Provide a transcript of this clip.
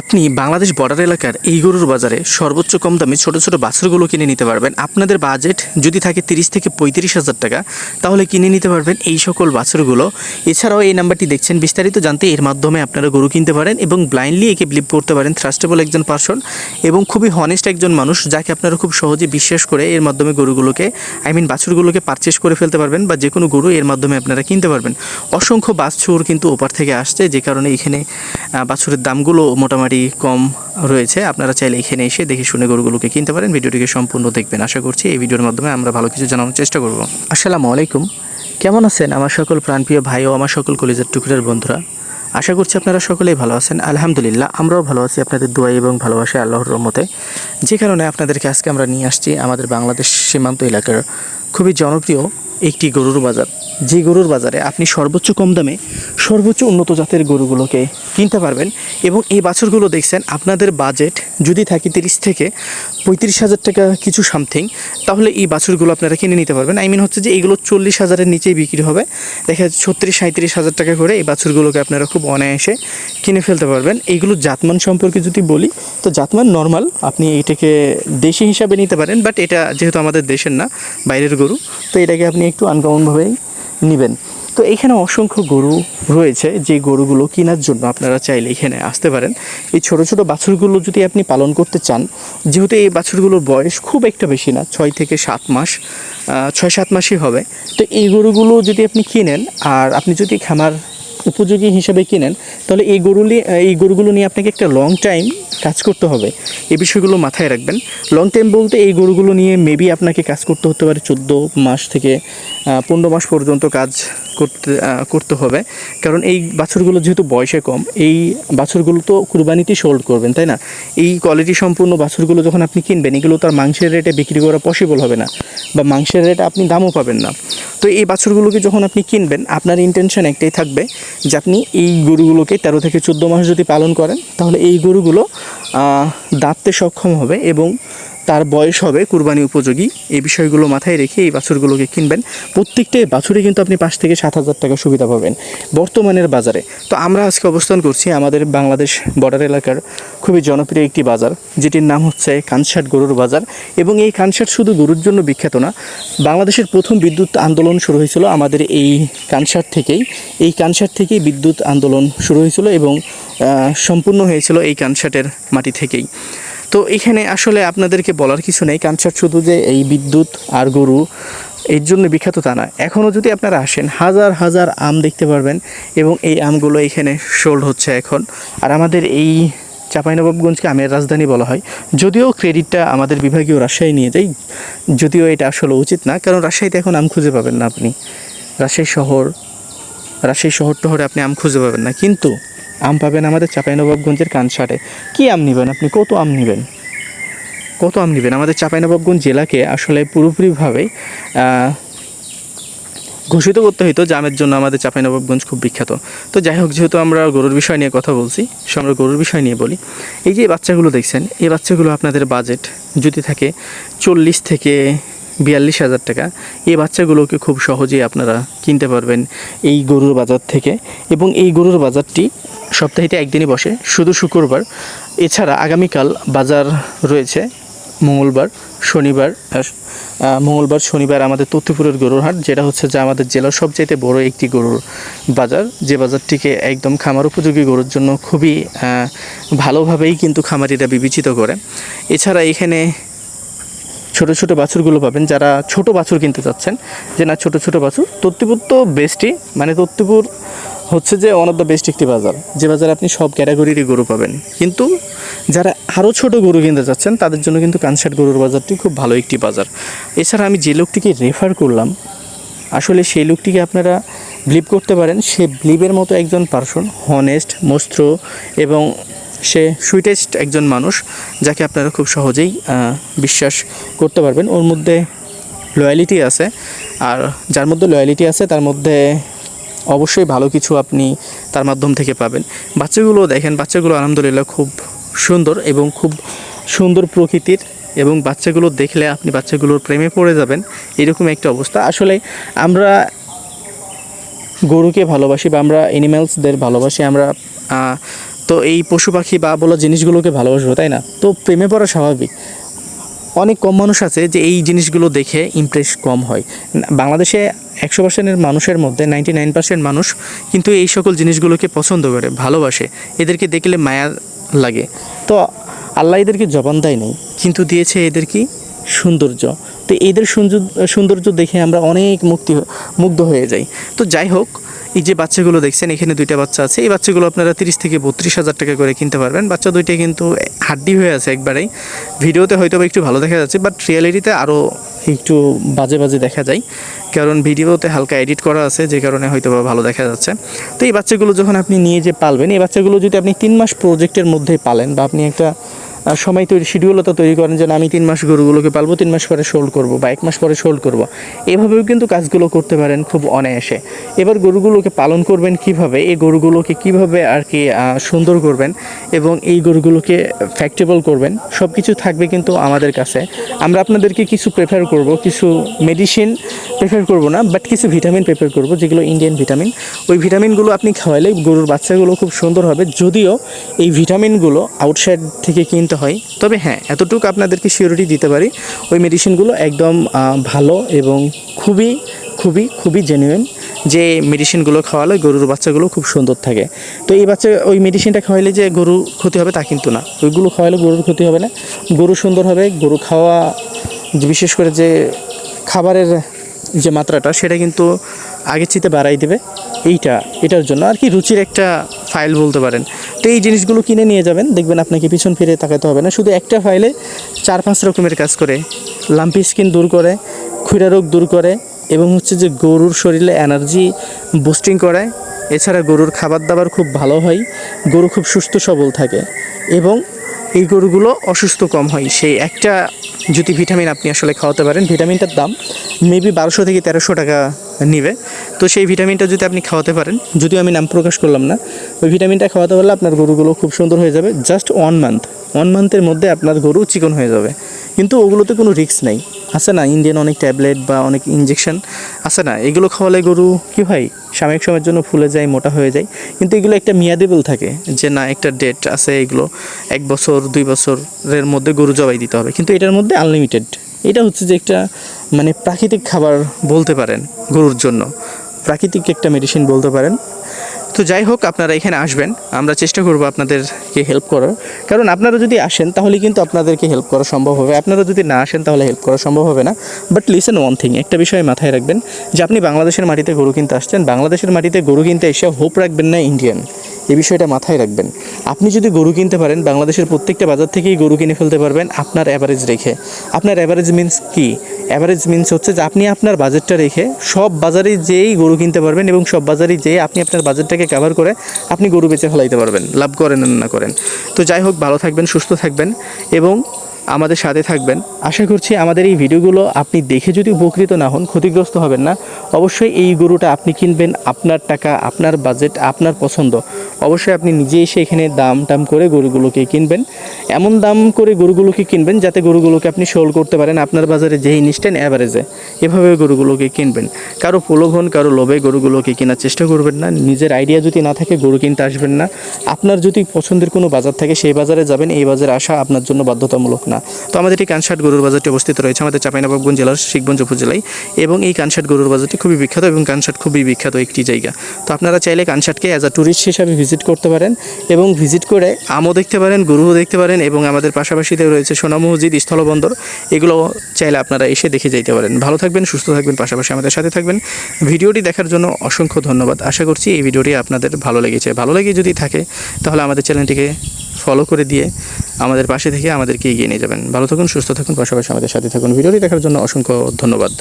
আপনি বাংলাদেশ বর্ডার এলাকার এই গরুর বাজারে সর্বোচ্চ কম দামে ছোট ছোট বাছুরগুলো কিনে নিতে পারবেন। আপনাদের বাজেট যদি থাকে তিরিশ থেকে পঁয়ত্রিশ হাজার টাকা, তাহলে কিনে নিতে পারবেন এই সকল বাছুরগুলো। এছাড়াও এই নাম্বারটি দেখছেন, বিস্তারিত জানতে এর মাধ্যমে আপনারা গরু কিনতে পারেন এবং ব্লাইন্ডলি একে বিলিভ করতে পারেন থ্রাস্টেবল একজন পার্সন এবং খুবই হনেস্ট একজন মানুষ যাকে আপনারা খুব সহজে বিশ্বাস করে এর মাধ্যমে গরুগুলোকে আই মিন বাছুরগুলোকে পারচেস করে ফেলতে পারবেন বা যে কোনো গরু এর মাধ্যমে আপনারা কিনতে পারবেন। অসংখ্য বাছুর কিন্তু ওপার থেকে আসছে, যে কারণে এখানে বাছুরের দামগুলো মোটামুটি কম রয়েছে, আপনারা চাইলে এখানে এসে দেখে শুনে গরুগুলোকে কিনতে পারেন। ভিডিওটিকে সম্পূর্ণ দেখবেন। আশা করছি এই ভিডিওর মাধ্যমে আমরা ভালো কিছু জানানোর চেষ্টা করব। আসসালামু আলাইকুম। কেমন আছেন আমার সকল প্রাণপ্রিয় ভাই ও আমার সকল কলেজের টুকরের বন্ধুরা? আশা করছি আপনারা সকলেই ভালো আছেন। আলহামদুলিল্লাহ, আমরাও ভালো আছি আপনাদের দোয়াই এবং ভালোবাসা আল্লাহর রহমতে। যে কারণে আপনাদেরকে আজকে আমরা নিয়ে আসছি আমাদের বাংলাদেশ সীমান্ত এলাকার খুবই জনপ্রিয় একটি গরুর বাজার। যে গরুর বাজারে আপনি সর্বোচ্চ কম দামে সর্বোচ্চ উন্নত জাতের গরুগুলোকে কিনতে পারবেন এবং এই বাছুরগুলো দেখছেন, আপনাদের বাজেট যদি থাকে তিরিশ থেকে পঁয়ত্রিশ হাজার টাকা কিছু সামথিং, তাহলে এই বাছুরগুলো আপনারা কিনে নিতে পারবেন। আই মিন হচ্ছে যে এগুলো চল্লিশ হাজারের নিচেই বিক্রি হবে। দেখা যাচ্ছে ছত্রিশ সাঁত্রিশ হাজার টাকা করে এই বাছুরগুলোকে আপনারা খুব অনায়াসে কিনে ফেলতে পারবেন। এইগুলো জাতমান সম্পর্কে যদি বলি, তো জাতমান নর্মাল আপনি এটাকে দেশি হিসাবে নিতে পারেন বাট এটা যেহেতু আমাদের দেশের না, বাইরের গরু, তো এটাকে আপনি একটু আনকমনভাবেই নেবেন। তো এখানে অসংখ্য গরু রয়েছে, যে গরুগুলো কেনার জন্য আপনারা চাইলে এখানে আসতে পারেন। এই ছোট ছোট বাছুরগুলো যদি আপনি পালন করতে চান, যেহেতু এই বাছুরগুলোর বয়স খুব একটা বেশি না, ছয় থেকে সাত মাস ছয় সাত মাসই হবে। তো এই গরুগুলো যদি আপনি কিনেন, আর আপনি যদি খামার উপযোগী হিসাবে কিনেন, তাহলে এই গরুলি এই গরুগুলো নিয়ে আপনাকে একটা লং টাইম কাজ করতে হবে। এই বিষয়গুলো মাথায় রাখবেন। লং টাইম বলতে এই গরুগুলো নিয়ে মেবি আপনাকে কাজ করতে হতে পারে চোদ্দ মাস থেকে পনেরো মাস পর্যন্ত কাজ করতে করতে হবে। কারণ এই বাছুরগুলো যেহেতু বয়সে কম, এই বাছুরগুলো তো কুরবানিতেই সোল্ড করবেন, তাই না? এই কোয়ালিটি সম্পূর্ণ বাছুরগুলো যখন আপনি কিনবেন, এগুলো তার মাংসের রেটে বিক্রি করা পসিবল হবে না বা মাংসের রেটে আপনি দামও পাবেন না। তো এই বাছুরগুলোকে যখন আপনি কিনবেন, আপনার ইন্টেনশন একটাই থাকবে যে আপনি এই গরুগুলোকে তেরো থেকে চোদ্দ মাস যদি পালন করেন, তাহলে এই গরুগুলো দাঁততে সক্ষম হবে এবং তার বয়স হবে কুরবানি উপযোগী। এই বিষয়গুলো মাথায় রেখে এই বাছুরগুলোকে কিনবেন। প্রত্যেকটাই বাছুরে কিন্তু আপনি পাঁচ থেকে সাত হাজার টাকা সুবিধা পাবেন বর্তমানের বাজারে। তো আমরা আজকে অবস্থান করছি আমাদের বাংলাদেশ বর্ডার এলাকার খুবই জনপ্রিয় একটি বাজার, যেটির নাম হচ্ছে কানসাট গরুর বাজার। এবং এই কানসাট শুধু গরুর জন্য বিখ্যাত না, বাংলাদেশের প্রথম বিদ্যুৎ আন্দোলন শুরু হয়েছিল আমাদের এই কানসাট থেকেই। এই কানসাট থেকেই বিদ্যুৎ আন্দোলন শুরু হয়েছিল এবং সম্পূর্ণ হয়েছিল এই কানসাটের মাটি থেকেই। তো এখানে আসলে আপনাদেরকে বলার কিছু নেই কানসাট শুধু যে এই বিদ্যুৎ আর গরু, এর জন্য বিখ্যাত তা না এখনও যদি আপনারা আসেন, হাজার হাজার আম দেখতে পারবেন এবং এই আমগুলো এখানে সোল্ড হচ্ছে এখন। আর আমাদের এই চাঁপাইনবাবগঞ্জকে আমের রাজধানী বলা হয়। যদিও ক্রেডিটটা আমাদের বিভাগীয় রাজশাহী নিয়ে যাই যদিও এটা আসলে উচিত না, কারণ রাজশাহীতে এখন আম খুঁজে পাবেন না আপনি। রাজশাহী শহর রাজশাহী শহর টহরে আপনি আম খুঁজে পাবেন না। কিন্তু আম পাবেন আমাদের চাঁপাইনবাবগঞ্জের কানসাটে কী আম নেবেন আপনি? কত আম নেবেন? কত আম নেবেন? আমাদের চাঁপাইনবাবগঞ্জ জেলাকে আসলে পুরোপুরিভাবে ঘোষিত করতে হইতো জামের জন্য আমাদের চাঁপাইনবাবগঞ্জ খুব বিখ্যাত। তো যাই হোক, যেহেতু আমরা গরুর বিষয় নিয়ে কথা বলছি, সে আমরা গরুর বিষয় নিয়ে বলি। এই যে বাচ্চাগুলো দেখছেন, এই বাচ্চাগুলো আপনাদের বাজেট যদি থাকে চল্লিশ থেকে বিয়াল্লিশ হাজার টাকা। এই বাচ্চাগুলোকে খুব সহজেই আপনারা কিনতে পারবেন এই গরুর বাজার থেকে। এবং এই গরুর বাজারটি সপ্তাহেতে একদিনই বসে, শুধু শুক্রবার। এছাড়া আগামীকাল বাজার রয়েছে, মঙ্গলবার, শনিবার মঙ্গলবার, শনিবার আমাদের তথ্যপুরের গরুর হাট, যেটা হচ্ছে যে আমাদের জেলার সবচাইতে বড় একটি গরুর বাজার। যে বাজারটিকে একদম খামার উপযোগী গরুর জন্য খুবই ভালোভাবেই কিন্তু খামারিরা বিবেচিত করে। এছাড়া এখানে ছোট ছোট বাছুরগুলো পাবেন, যারা ছোট বাছুর কিনতে চাচ্ছেন, যে না, ছোট ছোট বাছুর। তত্ত্বপুর তো বেস্টই মানে তত্ত্বপুর হচ্ছে যে ওয়ান অফ দ্য বেস্ট একটি বাজার। যে বাজারে আপনি সব ক্যাটাগরিরই গরু পাবেন। কিন্তু যারা আরও ছোট গরু কিনতে চাচ্ছেন, তাদের জন্য কিন্তু কানসাট গরুর বাজারটি খুব ভালো একটি বাজার। এছাড়া আমি যে লোকটিকে রেফার করলাম, আসলে সেই লোকটিকে আপনারা ব্লিভ করতে পারেন। সে ব্লিভের মতো একজন পার্সন হনেস্ট মস্ত্র এবং সে সুইটেস্ট একজন মানুষ যাকে আপনারা খুব সহজেই বিশ্বাস করতে পারবেন। ওর মধ্যে লয়ালিটি আছে আর যার মধ্যে লয়ালিটি আছে তার মধ্যে অবশ্যই ভালো কিছু আপনি তার মাধ্যম থেকে পাবেন। বাচ্চাগুলো দেখেন, বাচ্চাগুলো আলহামদুলিল্লাহ খুব সুন্দর এবং খুব সুন্দর প্রকৃতির এবং বাচ্চাগুলো দেখলে আপনি বাচ্চাগুলোর প্রেমে পড়ে যাবেন। এরকম একটা অবস্থা। আসলে আমরা গরুকে ভালোবাসি বা আমরা অ্যানিম্যালসদের ভালোবাসি, আমরা তো এই পশু পাখি বা বলো জিনিসগুলোকে ভালোবাসবো, তাই না? তো প্রেমে পড়া স্বাভাবিক। অনেক কম মানুষ আছে যে এই জিনিসগুলো দেখে ইমপ্রেস কম হয়। বাংলাদেশে একশো পার্সেন্টের মানুষের মধ্যে নাইনটি নাইন পার্সেন্ট মানুষ কিন্তু এই সকল জিনিসগুলোকে পছন্দ করে, ভালোবাসে। এদেরকে দেখলে মায়া লাগে। তো আল্লাহ এদেরকে জবান দেয় নেই, কিন্তু দিয়েছে এদের কি? সৌন্দর্য। তো এদের সৌন্দর্য দেখে আমরা অনেক মুক্তি, মুগ্ধ হয়ে যাই। তো যাই হোক এই যে বাচ্চাগুলো দেখছেন, এখানে দুইটা বাচ্চা আছে। এই বাচ্চাগুলো আপনারা তিরিশ থেকে বত্রিশ হাজার টাকা করে কিনতে পারবেন। বাচ্চা দুইটা কিন্তু হাড্ডি হয়ে আছে একবারেই। ভিডিওতে হয়তো একটু ভালো দেখা যাচ্ছে, বাট রিয়ালিটিতে আরও একটু বাজে বাজে দেখা যায়। কারণ ভিডিওতে হালকা এডিট করা আছে, যে কারণে হয়তো ভালো দেখা যাচ্ছে। তো এই বাচ্চাগুলো যখন আপনি নিয়ে যে পালবেন, এই বাচ্চাগুলো যদি আপনি তিন মাস প্রজেক্টের মধ্যেই পালেন বা আপনি একটা সময় তৈরি শিডিউলও তো তৈরি করেন যে আমি তিন মাস গরুগুলোকে পালবো, তিন মাস পরে শোল্ড করব বা এক মাস পরে শোল্ড করব। এভাবেও কিন্তু কাজগুলো করতে পারেন খুব অনায়াসে। এবার গরুগুলোকে পালন করবেন কীভাবে, এই গরুগুলোকে কীভাবে আর কি সুন্দর করবেন এবং এই গরুগুলোকে ফ্যাক্টেবল করবেন সব কিছু থাকবে কিন্তু আমাদের কাছে। আমরা আপনাদেরকে কিছু প্রেফার করব, কিছু মেডিসিন প্রেফার করব না বাট কিছু ভিটামিন প্রেফার করব, যেগুলো ইন্ডিয়ান ভিটামিন ওই ভিটামিনগুলো আপনি খাওয়ালে গরুর বাচ্চাগুলো খুব সুন্দর হবে, যদিও এই ভিটামিনগুলো আউটসাইড থেকে কিনতে হয়। তবে হ্যাঁ এতটুকু আপনাদেরকে সিওরিটি দিতে পারি, ওই মেডিসিনগুলো একদম ভালো এবং খুবই খুবই খুবই জেনুইন যে মেডিসিনগুলো খাওয়ালে গরুর বাচ্চাগুলো খুব সুন্দর থাকে। তো এই বাচ্চা, ওই মেডিসিনটা খাওয়াইলে যে গরু ক্ষতি হবে তা কিন্তু না। ওইগুলো খাওয়ালে গরুর ক্ষতি হবে না। গরু সুন্দর হবে, গরু খাওয়া, বিশেষ করে যে খাবারের যে মাত্রাটা, সেটা কিন্তু আগের চিতে বাড়াই দেবে এইটা, এটার জন্য। আর কি, রুচির একটা ফাইল বলতে পারেন। তো এই জিনিসগুলো কিনে নিয়ে যাবেন, দেখবেন আপনাকে পিছন ফিরে তাকাতে হবে না। শুধু একটা ফাইলে চার পাঁচ রকমের কাজ করে। লাম্পি স্কিন দূর করে ক্ষুরা রোগ দূর করে, এবং হচ্ছে যে গরুর শরীরে এনার্জি বুস্টিং করায়। এছাড়া গরুর খাবার দাবার খুব ভালো হয়, গরু খুব সুস্থ সবল থাকে, এবং এই গরুগুলো অসুস্থ কম হয়। সেই একটা যদি ভিটামিন আপনি আসলে খাওয়াতে পারেন, ভিটামিনটার দাম মেবি বারোশো থেকে তেরোশো টাকা নিবে। তো সেই ভিটামিনটা যদি আপনি খাওয়াতে পারেন, যদিও আমি নাম প্রকাশ করলাম না, ওই ভিটামিনটা খাওয়াতে পারলে আপনার গরুগুলো খুব সুন্দর হয়ে যাবে। জাস্ট ওয়ান মান্থ ওয়ান মান্থের মধ্যে আপনার গরু চিকন হয়ে যাবে। কিন্তু ওগুলোতে কোনো রিস্ক নেই। আছে না ইন্ডিয়ান অনেক ট্যাবলেট বা অনেক ইঞ্জেকশন আছে না? এগুলো খাওয়ালে গরু কী হয় সাময়িক সময়ের জন্য ফুলে যায়, মোটা হয়ে যায়। কিন্তু এগুলো একটা মেয়াদেবল থাকে যে না, একটা ডেট আছে এগুলো এক বছর, দুই বছরের মধ্যে গরু জবাই দিতে হবে। কিন্তু এটার মধ্যে আনলিমিটেড এটা হচ্ছে যে একটা মানে প্রাকৃতিক খাবার বলতে পারেন গরুর জন্য। প্রাকৃতিক একটা মেডিসিন বলতে পারেন। তো যাই হোক, আপনারা এখানে আসবেন। আমরা চেষ্টা করব আপনাদেরকে হেল্প করার। কারণ আপনারা যদি আসেন, তাহলে কিন্তু আপনাদেরকে হেল্প করা সম্ভব হবে। আপনারা যদি না আসেন, তাহলে হেল্প করা সম্ভব হবে না। বাট লিসেন ওয়ান থিং একটা বিষয় মাথায় রাখবেন যে, আপনি বাংলাদেশের মাটিতে গরু কিনতে আসছেন। বাংলাদেশের মাটিতে গরু কিনতে এসে হোপ রাখবেন না ইন্ডিয়ান এই বিষয়টা মাথায় রাখবেন। আপনি যদি গরু কিনতে পারেন, বাংলাদেশের প্রত্যেকটা বাজার থেকেই গরু কিনে ফেলতে পারবেন আপনার অ্যাভারেজ রেখে। আপনার অ্যাভারেজ মিন্স কি? অ্যাভারেজ মিন্স হচ্ছে যে আপনি আপনার বাজেটটা রেখে সব বাজারে যেই গরু কিনতে পারবেন এবং সব বাজারে যেয়ে আপনি আপনার বাজেটটাকে কাভার করে আপনি গরু বেচে ফেলাইতে পারবেন। লাভ করেন না করেন। তো যাই হোক, ভালো থাকবেন, সুস্থ থাকবেন এবং আমাদের সাথে থাকবেন। আশা করছি আমাদের এই ভিডিওগুলো আপনি দেখে যদি উপকৃত না হন, ক্ষতিগ্রস্ত হবেন না। অবশ্যই এই গরুটা আপনি কিনবেন, আপনার টাকা, আপনার বাজেট আপনার পছন্দ। অবশ্যই আপনি নিজে এসে এখানে দাম টাম করে গরুগুলোকে কিনবেন। এমন দাম করে গরুগুলোকে কিনবেন যাতে গরুগুলোকে আপনি সোল করতে পারেন আপনার বাজারে যেই নিচ্ছেন অ্যাভারেজে এভাবে গরুগুলোকে কিনবেন। কারও প্রলোভন, কারও লোভে গরুগুলোকে কেনার চেষ্টা করবেন না। নিজের আইডিয়া যদি না থাকে, গরু কিনতে আসবেন না। আপনার যদি পছন্দের কোনো বাজার থাকে, সেই বাজারে যাবেন। এই বাজারে আসা আপনার জন্য বাধ্যতামূলক। না তো আমাদের এই কানসাট গরুর বাজারটি অবস্থিত রয়েছে আমাদের চাঁপাইনবাবগঞ্জ জেলার শিখগঞ্জ উপজেলায় এবং এই কানসাট গরুর বাজারটি খুবই বিখ্যাত এবং কানসাট খুবই বিখ্যাত একটি জায়গা। তো আপনারা চাইলে কানসাটকে অ্যাজ আ ট্যুরিস্ট হিসাবে ভিজিট করতে পারেন এবং ভিজিট করে আমও দেখতে পারেন, গরুও দেখতে পারেন এবং আমাদের পাশাপাশিতে রয়েছে সোনা মসজিদ, স্থলবন্দর। এগুলো চাইলে আপনারা এসে দেখে যেতে পারেন। ভালো থাকবেন, সুস্থ থাকবেন, পাশাপাশি আমাদের সাথে থাকবেন। ভিডিওটি দেখার জন্য অসংখ্য ধন্যবাদ। আশা করছি এই ভিডিওটি আপনাদের ভালো লেগেছে। ভালো লেগে যদি থাকে, তাহলে আমাদের চ্যানেলটিকে ফলো করে দিয়ে আমাদের পাশে থেকে আমাদেরকে এগিয়ে নিয়ে যাবেন। ভালো থাকুন, সুস্থ থাকুন, পাশাপাশি আমাদের সাথে থাকুন। ভিডিওটি দেখার জন্য অসংখ্য ধন্যবাদ।